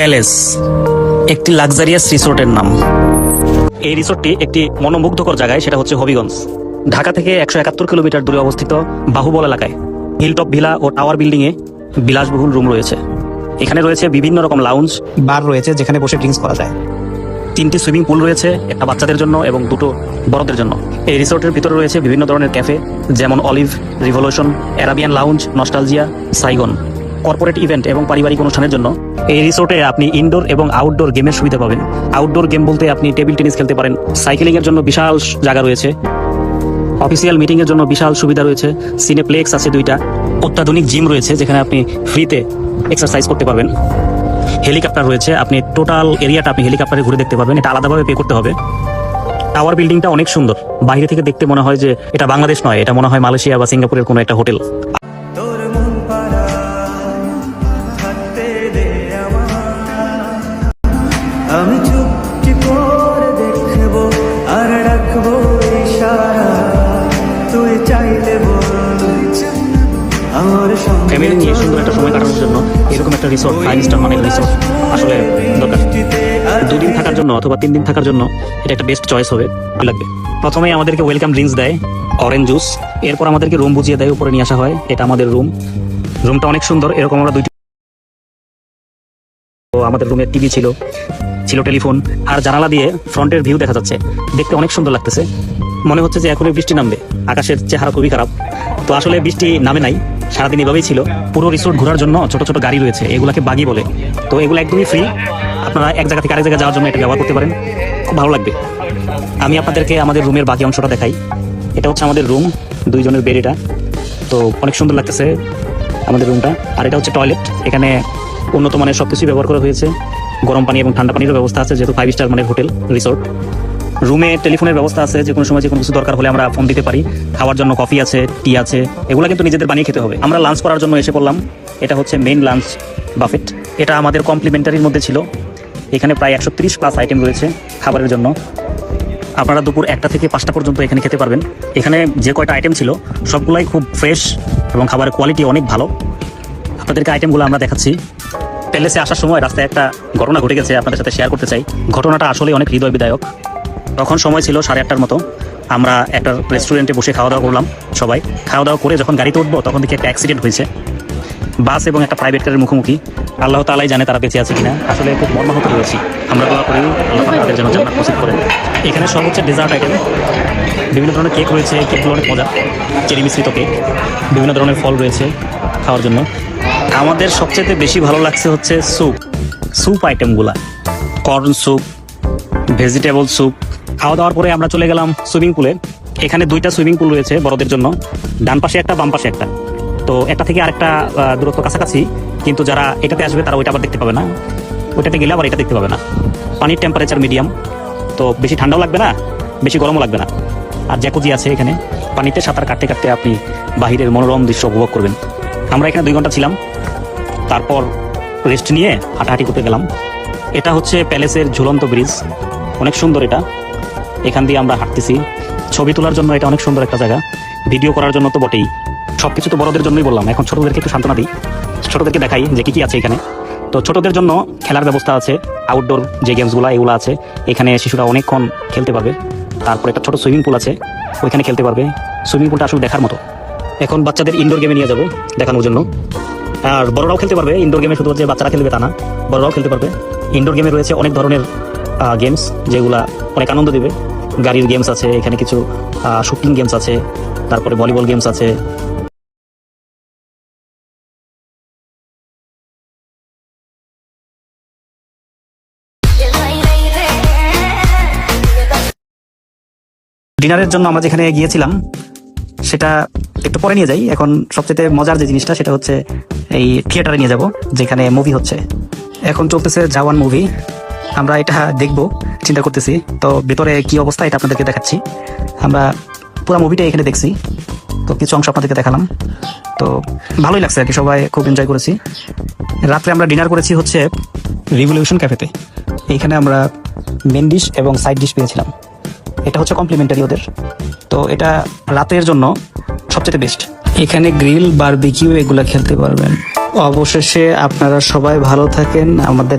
Palace, একটি luxurious রিসোর্টের নাম। এই রিসোর্টটি একটি মনোমুগ্ধকর জায়গায়, সেটা হচ্ছে হবিগঞ্জ। ঢাকা থেকে একশো একাত্তর কিলোমিটার দূরে অবস্থিত বাহুবল এলাকায় হিলটপ ভিলা ও টাওয়ার বিল্ডিং এ বিলাসবহুল রুম রয়েছে। এখানে রয়েছে বিভিন্ন রকম লাউঞ্জ বার রয়েছে যেখানে বসে ড্রিঙ্কস করা যায়। তিনটি সুইমিং পুল রয়েছে, একটা বাচ্চাদের জন্য এবং দুটো বড়দের জন্য। এই রিসোর্টের ভিতরে রয়েছে বিভিন্ন ধরনের ক্যাফে যেমন olive revolution Arabian lounge nostalgia Saigon corporate event এবং পারিবারিক অনুষ্ঠানের জন্য এই রিসোর্টে আপনি ইনডোর এবং আউটডোর গেমের সুবিধা পাবেন। আউটডোর গেম বলতে আপনি টেবিল টেনিস খেলতে পারেন। সাইকেলিং এর জন্য বিশাল জায়গা রয়েছে। অফিসিয়াল মিটিং এর জন্য বিশাল সুবিধা রয়েছে। সিনেপ্লেক্স আছে দুইটা। অত্যাধুনিক জিম রয়েছে যেখানে আপনি ফ্রিতে এক্সারসাইজ করতে পারবেন। হেলিকপ্টার রয়েছে। আপনি টোটাল এরিয়াটা আপনি হেলিকপ্টারে ঘুরে দেখতে পারবেন। এটা আলাদাভাবে পে করতে হবে। টাওয়ার বিল্ডিংটা অনেক সুন্দর। বাইরে থেকে দেখতে মনে হয় যে এটা বাংলাদেশ নয়, এটা মনে হয় মালয়েশিয়া বা সিঙ্গাপুরের কোনো একটা হোটেল। রিসোর্ট ফাইভ স্টার মানের রিসোর্ট আসলে দরকার। দুদিন থাকার জন্য অথবা তিন দিন থাকার জন্য এটা একটা বেস্ট চয়েস হবে লাগবে। প্রথমে আমাদেরকে ওয়েলকাম ড্রিঙ্কস দেয় অরেঞ্জ জুস এরপর আমাদেরকে রুম বুঝিয়ে দেয়, উপরে নিয়ে আসা হয়, এটা আমাদের রুম রুমটা অনেক সুন্দর, এরকম আমরা দুইটি আমাদের রুমে টিভি ছিল ছিল টেলিফোন আর জানালা দিয়ে ফ্রন্টের ভিউ দেখা যাচ্ছে। দেখতে অনেক সুন্দর লাগতেছে। মনে হচ্ছে যে এখনই বৃষ্টি নামবে, আকাশের চেহারা খুবই খারাপ। তো আসলে বৃষ্টি নামে নাই সারাদিন এভাবেই ছিল। পুরো রিসোর্ট ঘোরার জন্য ছোট ছোট গাড়ি রয়েছে, এগুলাকে বাগি বলে। তো এগুলো একদমই ফ্রি আপনারা এক জায়গা থেকে আরেক জায়গায় যাওয়ার জন্য এটা ব্যবহার করতে পারেন। খুব ভালো লাগবে। আমি আপনাদেরকে আমাদের রুমের বাকি অংশটা দেখাই। এটা হচ্ছে আমাদের রুম দুইজনের বেড এটা। তো অনেক সুন্দর লাগতেছে আমাদের রুমটা আর এটা হচ্ছে টয়লেট এখানে উন্নত মানের সব কিছুই ব্যবহার করা হয়েছে। গরম পানি এবং ঠান্ডা পানিরও ব্যবস্থা আছে, যেহেতু ফাইভ স্টার মানের হোটেল রিসোর্ট রুমে টেলিফোনের ব্যবস্থা আছে যে কোনো সময় যে কোনো কিছু দরকার হলে আমরা ফোন দিতে পারি। খাওয়ার জন্য কফি আছে টি আছে, এগুলো কিন্তু নিজেদের বানিয়ে খেতে হবে। আমরা লাঞ্চ করার জন্য এসে পড়লাম। এটা হচ্ছে মেইন লাঞ্চ বাফেট এটা আমাদের কমপ্লিমেন্টারির মধ্যে ছিল। এখানে প্রায় একশো তিরিশ প্লাস আইটেম রয়েছে খাবারের জন্য। আপনারা দুপুর একটা থেকে পাঁচটা পর্যন্ত এখানে খেতে পারবেন। এখানে যে কয়টা আইটেম ছিল, সবগুলাই খুব ফ্রেশ এবং খাবারের কোয়ালিটি অনেক ভালো। আপনাদেরকে আইটেমগুলো আমরা দেখাচ্ছি। প্যালেসে আসার সময় রাস্তায় একটা ঘটনা ঘটে গেছে, আপনাদের সাথে শেয়ার করতে চাই। ঘটনাটা আসলে অনেক হৃদয় বিদায়ক তখন সময় ছিল সাড়ে আটটার মতো। আমরা একটা রেস্টুরেন্টে বসে খাওয়া দাওয়া করলাম সবাই। খাওয়া দাওয়া করে যখন গাড়িতে উঠবো, তখন দেখি একটা অ্যাক্সিডেন্ট হয়েছে। বাস এবং একটা প্রাইভেট কারের মুখোমুখি। আল্লাহ তালাই জানে তারা বেঁচে আছে কিনা। আসলে খুব মর্মাহত হয়েছি আমরা দোয়া করি আল্লাহ তাদের যেন জান্নাত নসিব করেন। এখানে সব হচ্ছে ডেজার্ট আইটেম বিভিন্ন ধরনের কেক রয়েছে। কেকগুলো অনেক মজা চেরি মিশ্রিত কেক বিভিন্ন ধরনের ফল রয়েছে খাওয়ার জন্য। আমাদের সবচেয়ে বেশি ভালো লাগছে হচ্ছে স্যুপ স্যুপ আইটেমগুলা কর্ন স্যুপ ভেজিটেবল স্যুপ খাওয়া দাওয়ার পরে আমরা চলে গেলাম সুইমিং পুলে। এখানে দুইটা সুইমিং পুল রয়েছে বড়দের জন্য। ডান পাশে একটা, বাম পাশে একটা। তো একটা থেকে আরেকটা দূরত্ব কাছাকাছি। কিন্তু যারা এটাতে আসবে, তারা ওইটা আবার দেখতে পাবে না। ওইটাতে গেলে আবার এটা দেখতে পাবে না। পানির টেম্পারেচার মিডিয়াম তো বেশি ঠান্ডাও লাগবে না, বেশি গরমও লাগবে না। আর জ্যাকুজি আছে এখানে। পানিতে সাঁতার কাটতে কাটতে আপনি বাহিরের মনোরম দৃশ্য উপভোগ করবেন। আমরা এখানে দুই ঘণ্টা ছিলাম। তারপর রেস্ট নিয়ে হাঁটাহাঁটি করতে গেলাম। এটা হচ্ছে প্যালেসের ঝুলন্ত ব্রিজ অনেক সুন্দর এটা। এখান দিয়ে আমরা হাঁটতেছি। ছবি তোলার জন্য এটা অনেক সুন্দর একটা জায়গা। ভিডিও করার জন্য তো বটেই। সবকিছু তো বড়দের জন্যই বললাম। এখন ছোটদেরকে একটু সান্ত্বনা দিই। ছোটদেরকে দেখাই যে কি কি আছে এখানে। তো ছোটদের জন্য খেলার ব্যবস্থা আছে। আউটডোর যে গেমসগুলো এগুলো আছে। এখানে শিশুরা অনেকক্ষণ খেলতে পারবে। তারপর একটা ছোট সুইমিং পুল আছে। ওইখানে খেলতে পারবে। সুইমিং পুলটা আসলে দেখার মতো। এখন বাচ্চাদের ইনডোর গেমে নিয়ে যাব দেখানোর জন্য। আর বড়রাও খেলতে পারবে। ইনডোর গেমে শুধু যে বাচ্চারা খেলবে তা না। বড়রাও খেলতে পারবে। ইনডোর গেমে রয়েছে অনেক ধরনের গেমস যেগুলা অনেক আনন্দ দেবে। গাড়ির গেমস আছে, এখানে কিছু শুটিং গেমস আছে, তারপরে ভলিবল গেমস আছে। ডিনারের জন্য আমরা যেখানে গিয়েছিলাম, সেটা একটু পরে নিয়ে যাই। এখন সবচেয়ে মজার যে জিনিসটা, সেটা হচ্ছে এই থিয়েটারে নিয়ে যাব, যেখানে মুভি হচ্ছে। এখন চলতেছে জাওয়ান মুভি আমরা এটা দেখব, চিন্তা করতেছি। তো ভেতরে কি অবস্থা, এটা আপনাদেরকে দেখাচ্ছি। আমরা পুরো মুভিটা এখানে দেখছি। তো কিছু অংশ আপনাদেরকে দেখালাম। তো ভালোই লাগছে আর কি, সবাই খুব এনজয় করেছি। রাত্রে আমরা ডিনার করেছি হচ্ছে রিভলিউশন ক্যাফেতে এইখানে আমরা মেন ডিশ এবং সাইড ডিশ পেয়েছিলাম। এটা হচ্ছে কমপ্লিমেন্টারি ওদের। তো এটা রাতের জন্য সবচেয়ে বেস্ট এখানে গ্রিল বারবিকিউ এগুলো খেলতে পারবেন। অবশেষে আপনারা সবাই ভালো থাকেন। আমাদের